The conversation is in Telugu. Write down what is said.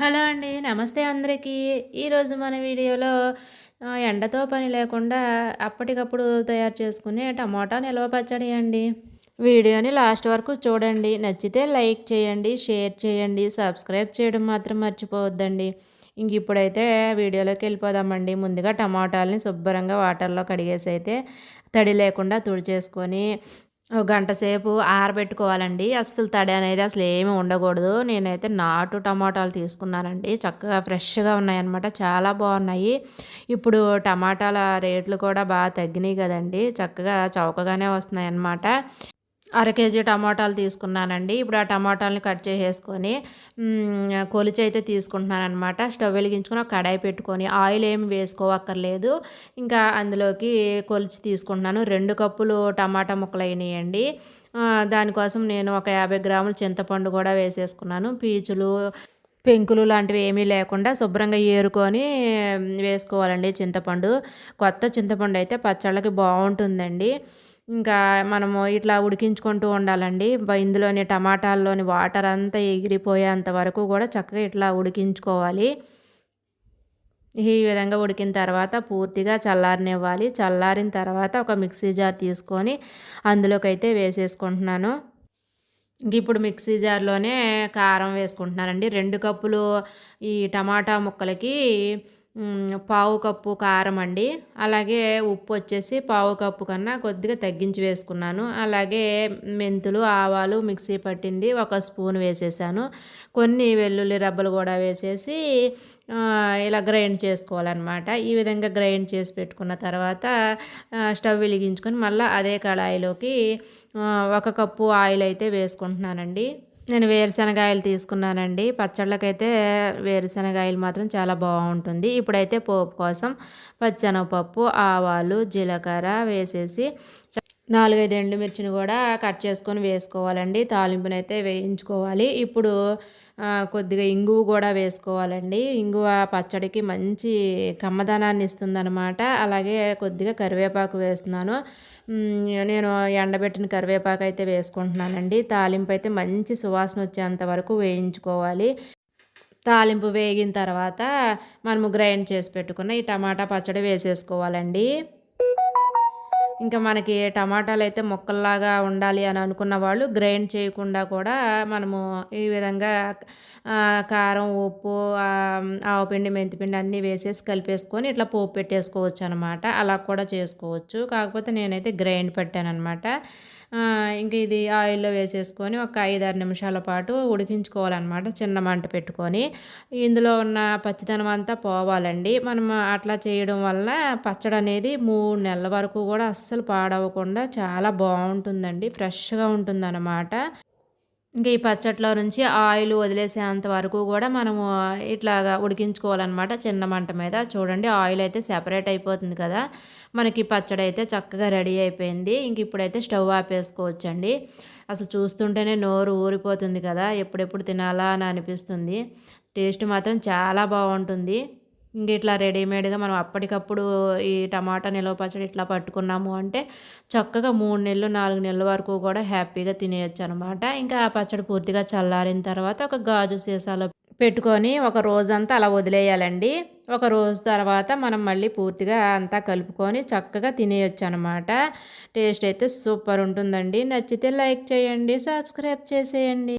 హలో అండి నమస్తే అందరికీ. ఈరోజు మన వీడియోలో ఎండతో పని లేకుండా అప్పటికప్పుడు తయారు చేసుకునే టమాటా నిల్వ పచ్చడి అండి. వీడియోని లాస్ట్ వరకు చూడండి. నచ్చితే లైక్ చేయండి షేర్ చేయండి సబ్స్క్రైబ్ చేయడం మాత్రం మర్చిపోవద్దండి. ఇంక ఇప్పుడైతే వీడియోలోకి వెళ్ళిపోదామండి. ముందుగా టమాటాలని శుభ్రంగా వాటర్లో కడిగేసి అయితే తడి లేకుండా తుడిచేసుకొని గంట సేపు ఆరబెట్టుకోవాలండి. అస్సలు తడి అనేది అసలు ఏమి ఉండకూడదు. నేనైతే నాటు టమాటాలు తీసుకున్నానండి. చక్కగా ఫ్రెష్గా ఉన్నాయన్నమాట. చాలా బాగున్నాయి. ఇప్పుడు టమాటాల రేట్లు కూడా బాగా తగ్గినాయి కదండి. చక్కగా చౌకగానే వస్తున్నాయి అన్నమాట అర కేజీ టమాటాలు తీసుకున్నానండి. ఇప్పుడు ఆ టమాటాలని కట్ చేసేసుకొని కొలిచి అయితే తీసుకుంటున్నాను అనమాట స్టవ్ వెలిగించుకొని ఒక కడాయి పెట్టుకొని ఆయిల్ ఏమి వేసుకోవక్కర్లేదు. ఇంకా అందులోకి కొలిచి తీసుకుంటున్నాను. రెండు కప్పులు టమాటా ముక్కలు అయినాయండి. దానికోసం నేను ఒక యాభై గ్రాముల చింతపండు కూడా వేసేసుకున్నాను. పీచులు పెంకులు లాంటివి ఏమీ లేకుండా శుభ్రంగా ఏరుకొని వేసుకోవాలండి చింతపండు. కొత్త చింతపండు అయితే పచ్చళ్ళకి బాగుంటుందండి. ఇంకా మనము ఇట్లా ఉడికించుకుంటూ ఉండాలండి. ఇందులోని టమాటాల్లోని వాటర్ అంతా ఎగిరిపోయేంత వరకు కూడా చక్కగా ఇట్లా ఉడికించుకోవాలి. ఈ విధంగా ఉడికిన తర్వాత పూర్తిగా చల్లారనివ్వాలి. చల్లారిన తర్వాత ఒక మిక్సీ జార్ తీసుకొని అందులోకైతే వేసేసుకుంటున్నాను. ఇప్పుడు మిక్సీ జార్లోనే కారం వేసుకుంటున్నానండి. రెండు కప్పులు ఈ టమాటా ముక్కలకి పావు కప్పు కారం అండి. అలాగే ఉప్పు వచ్చేసి పావు కప్పు కన్నా కొద్దిగా తగ్గించి వేసుకున్నాను. అలాగే మెంతులు ఆవాలు మిక్సీ పట్టింది ఒక స్పూన్ వేసేసాను. కొన్ని వెల్లుల్లి రబ్బలు కూడా వేసేసి ఇలా గ్రైండ్ చేసుకోవాలన్నమాట. ఈ విధంగా గ్రైండ్ చేసి పెట్టుకున్న తర్వాత స్టవ్ వెలిగించుకొని మళ్ళీ అదే కళాయిలోకి ఒక కప్పు ఆయిల్ అయితే వేసుకుంటున్నానండి. నేను వేరుశనగాయలు తీసుకున్నానండి. పచ్చళ్ళకైతే వేరుశనగాయలు మాత్రం చాలా బాగుంటుంది. ఇప్పుడైతే పోపు కోసం పచ్చెనగపప్పు ఆవాలు జీలకర్ర వేసేసి నాలుగైదు ఎండుమిర్చిని కూడా కట్ చేసుకొని వేసుకోవాలండి. తాలింపునైతే వేయించుకోవాలి. ఇప్పుడు కొద్దిగా ఇంగువ కూడా వేసుకోవాలండి. ఇంగువ పచ్చడికి మంచి కమ్మదనాన్ని ఇస్తుందనమాట అలాగే కొద్దిగా కరివేపాకు వేస్తున్నాను. నేను ఎండబెట్టిన కరివేపాకు అయితే వేసుకుంటున్నానండి. తాలింపు అయితే మంచి సువాసన వచ్చేంత వరకు వేయించుకోవాలి. తాలింపు వేగిన తర్వాత మనము గ్రైండ్ చేసి పెట్టుకున్న ఈ టమాటా పచ్చడి వేసేసుకోవాలండి. ఇంకా మనకి టమాటాలు అయితే మొక్కల్లాగా ఉండాలి అని అనుకున్న వాళ్ళు గ్రైండ్ చేయకుండా కూడా మనము ఈ విధంగా కారం ఉప్పు ఆవపిండి మెంతిపిండి అన్నీ వేసేసి కలిపేసుకొని ఇట్లా పోపు పెట్టేసుకోవచ్చు అనమాట అలా కూడా చేసుకోవచ్చు. కాకపోతే నేనైతే గ్రైండ్ పెట్టాను అనమాట ఇంక ఇది ఆయిల్లో వేసేసుకొని ఒక ఐదారు నిమిషాల పాటు ఉడికించుకోవాలన్నమాట చిన్న మంట పెట్టుకొని. ఇందులో ఉన్న పచ్చిదనం అంతా పోవాలండి. మనం అట్లా చేయడం వల్ల పచ్చడి అనేది మూడు నెలల వరకు కూడా అస్సలు పాడవకుండా చాలా బాగుంటుందండి ఫ్రెష్గా ఉంటుందన్నమాట. ఇంకా ఈ పచ్చట్లో నుంచి ఆయిల్ వదిలేసేంత వరకు కూడా మనము ఇట్లాగా ఉడికించుకోవాలన్నమాట చిన్న మంట మీద. చూడండి ఆయిల్ అయితే సెపరేట్ అయిపోతుంది కదా. మనకి పచ్చడి అయితే చక్కగా రెడీ అయిపోయింది. ఇంక ఇప్పుడైతే స్టవ్ ఆపేసుకోవచ్చండి. అసలు చూస్తుంటేనే నోరు ఊరిపోతుంది కదా ఎప్పుడెప్పుడు తినాలా అని అనిపిస్తుంది. టేస్ట్ మాత్రం చాలా బాగుంటుంది. ఇంక ఇట్లా రెడీమేడ్గా మనం అప్పటికప్పుడు ఈ టమాటా నిల్వ పచ్చడి ఇట్లా పట్టుకున్నాము అంటే చక్కగా మూడు నెలలు నాలుగు నెలల వరకు కూడా హ్యాపీగా తినేయచ్చు అనమాట ఇంకా ఆ పచ్చడి పూర్తిగా చల్లారిన తర్వాత ఒక గాజు సీసాలో పెట్టుకొని ఒక రోజంతా అలా వదిలేయాలండి. ఒక రోజు తర్వాత మనం మళ్ళీ పూర్తిగా అంతా కలుపుకొని చక్కగా తినేయచ్చు అనమాట టేస్ట్ అయితే సూపర్ ఉంటుందండి. నచ్చితే లైక్ చేయండి సబ్స్క్రైబ్ చేసేయండి.